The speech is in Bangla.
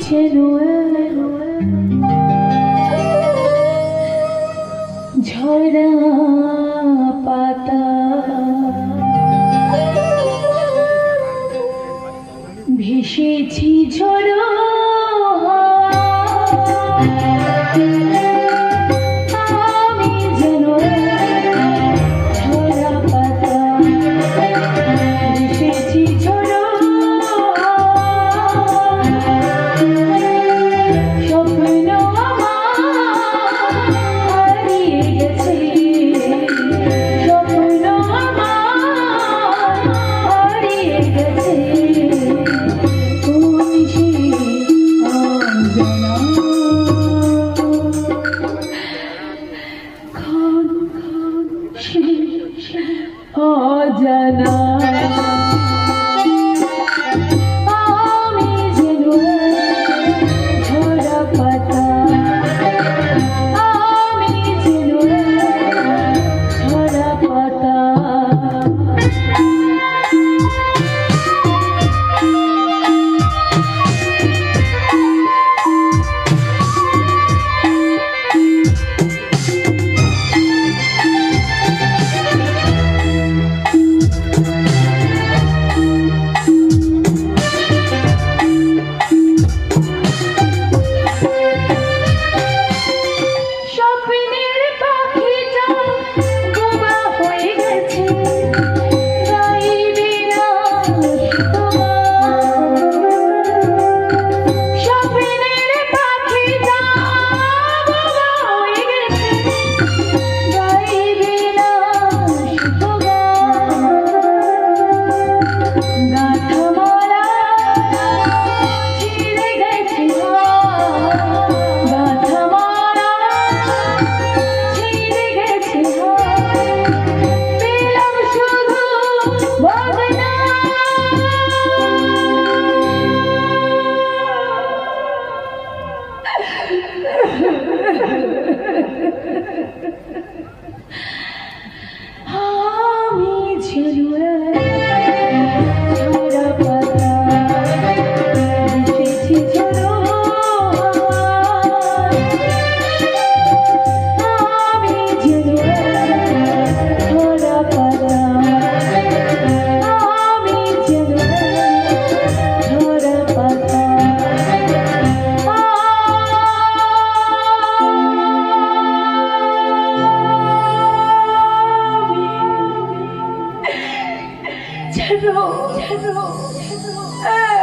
মাঝে রয়ে ঝরা পাতা। ভেসেছি ঝরা অজানা 陈师傅陈师傅哎。